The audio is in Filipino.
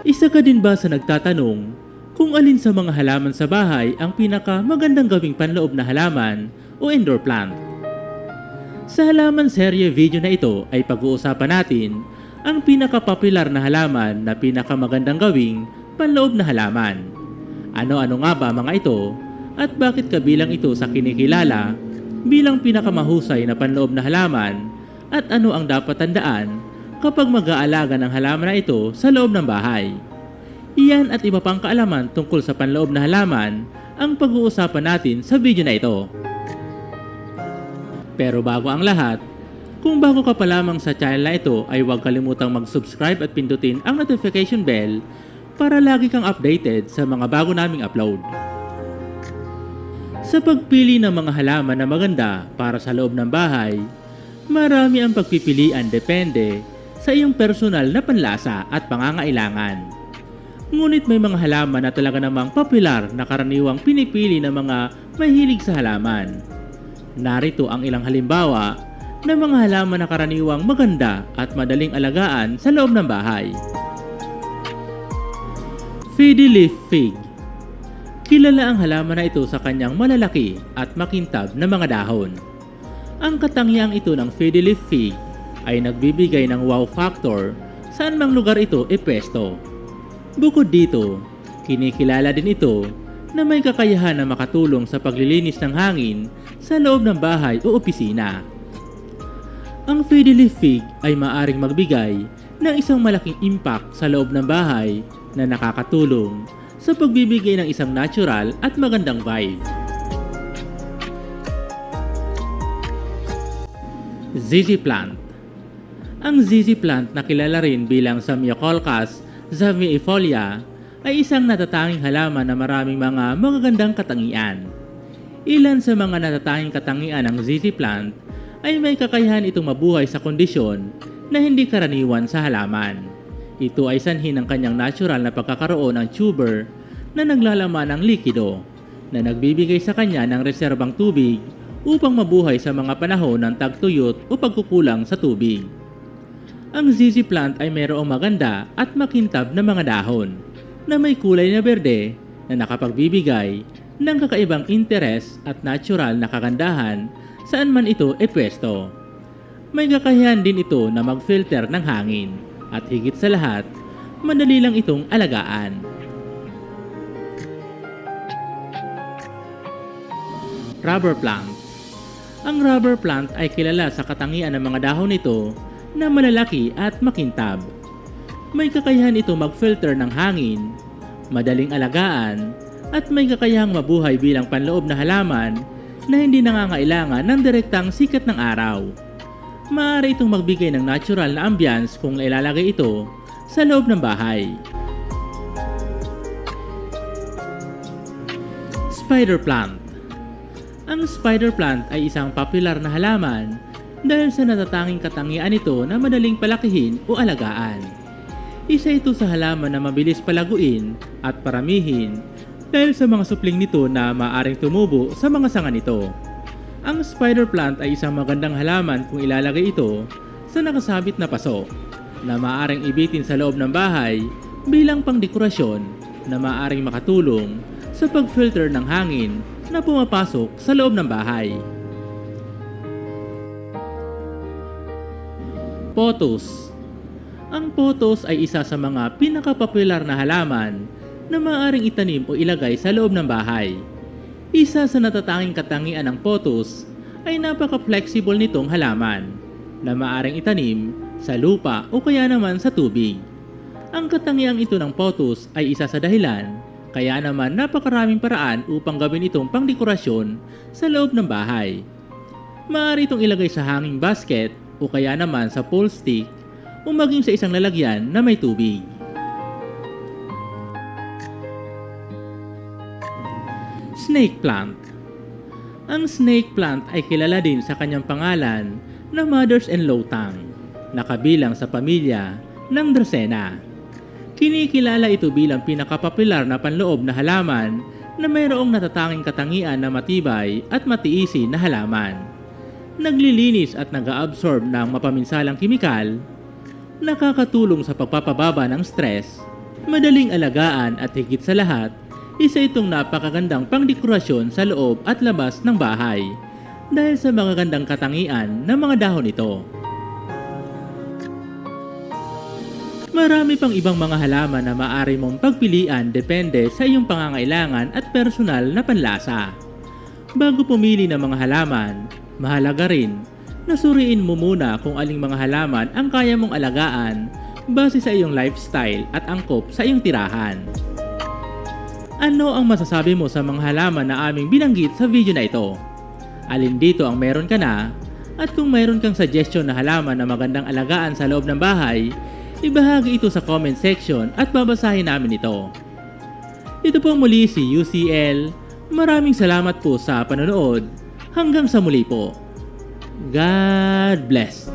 Isa ka din ba sa nagtatanong kung alin sa mga halaman sa bahay ang pinaka magandang gawing panloob na halaman o indoor plant? Sa halaman serye video na ito ay pag-uusapan natin ang pinaka-popular na halaman na pinakamagandang gawing panloob na halaman. Ano-ano nga ba mga ito at bakit kabilang ito sa kinikilala bilang pinakamahusay na panloob na halaman at ano ang dapat tandaan kapag mag-aalaga ng halaman na ito sa loob ng bahay. Iyan at iba pang kaalaman tungkol sa panloob na halaman ang pag-uusapan natin sa video na ito. Pero bago ang lahat, kung bago ka pa lamang sa channel na ito ay huwag kalimutang mag-subscribe at pindutin ang notification bell para lagi kang updated sa mga bago naming upload. Sa pagpili ng mga halaman na maganda para sa loob ng bahay, marami ang pagpipilian depende sa iyong personal na panlasa at pangangailangan. Ngunit may mga halaman na talaga namang popular na karaniwang pinipili ng mga mahilig sa halaman. Narito ang ilang halimbawa ng mga halaman na karaniwang maganda at madaling alagaan sa loob ng bahay. Fiddleaf Fig Kilala ang halaman na ito sa kanyang malalaki at makintab na mga dahon. Ang katangiang ito ng Fiddleaf Fig ay nagbibigay ng wow factor saan mang lugar ito ipwesto. Bukod dito, kinikilala din ito na may kakayahan na makatulong sa paglilinis ng hangin sa loob ng bahay o opisina. Ang Fiddleaf Fig ay maaring magbigay ng isang malaking impact sa loob ng bahay na nakakatulong sa pagbibigay ng isang natural at magandang vibe. ZZ Plant Ang ZZ Plant na kilala rin bilang Samiocolcas zamiefolia ay isang natatanging halaman na maraming mga magagandang katangian. Ilan sa mga natatanging katangian ng ZZ Plant ay may kakayahan itong mabuhay sa kondisyon na hindi karaniwan sa halaman. Ito ay sanhi ng kanyang natural na pagkakaroon ng tuber na naglalaman ng likido na nagbibigay sa kanya ng reserbang tubig upang mabuhay sa mga panahon ng tagtuyot o pagkukulang sa tubig. Ang ZZ plant ay mayroong maganda at makintab na mga dahon na may kulay na berde na nakapagbibigay ng kakaibang interes at natural na kagandahan saan man ito epwesto. May kakayahan din ito na mag-filter ng hangin at higit sa lahat, madali lang itong alagaan. Rubber plant Ang rubber plant ay kilala sa katangian ng mga dahon nito na malalaki at makintab. May kakayahan ito mag-filter ng hangin, madaling alagaan, at may kakayahang mabuhay bilang panloob na halaman na hindi nangangailangan ng direktang sikat ng araw. Maaari itong magbigay ng natural na ambience kung ilalagay ito sa loob ng bahay. Spider plant Ang spider plant ay isang popular na halaman dahil sa natatanging katangian nito na madaling palakihin o alagaan. Isa ito sa halaman na mabilis palaguin at paramihin dahil sa mga supling nito na maaring tumubo sa mga sanga nito. Ang spider plant ay isang magandang halaman kung ilalagay ito sa nakasabit na paso na maaring ibitin sa loob ng bahay bilang pangdekorasyon na maaring makatulong sa pag-filter ng hangin na pumapasok sa loob ng bahay. Potos Ang potos ay isa sa mga pinakapopular na halaman na maaaring itanim o ilagay sa loob ng bahay. Isa sa natatanging katangian ng potos ay napaka-flexible nitong halaman na maaaring itanim sa lupa o kaya naman sa tubig. Ang katangiang ito ng potos ay isa sa dahilan kaya naman napakaraming paraan upang gawin itong pangdekorasyon sa loob ng bahay. Maaari itong ilagay sa hanging basket o kaya naman sa pole stick o maging sa isang lalagyan na may tubig. Snake plant Ang snake plant ay kilala din sa kanyang pangalan na Mother's and Lotang, na kabilang sa pamilya ng Dracena. Kinikilala ito bilang pinakapopular na panloob na halaman na mayroong natatanging katangian na matibay at matiisin na halaman. Naglilinis at nag-absorb ng mapaminsalang kimikal, nakakatulong sa pagpapababa ng stress, Madaling alagaan at higit sa lahat, isa itong napakagandang pangdekorasyon sa loob at labas ng bahay dahil sa mga gandang katangian ng mga dahon ito. Marami pang ibang mga halaman na maaari mong pagpilian depende sa iyong pangangailangan at personal na panlasa. Bago pumili ng mga halaman, mahalaga rin na suriin mo muna kung aling mga halaman ang kaya mong alagaan base sa iyong lifestyle at angkop sa iyong tirahan. Ano ang masasabi mo sa mga halaman na aming binanggit sa video na ito? Alin dito ang meron ka na? At kung mayroon kang suggestion na halaman na magandang alagaan sa loob ng bahay, ibahagi ito sa comment section at babasahin namin ito. Ito po muli si UCL. Maraming salamat po sa panonood. Hanggang sa muli po. God bless.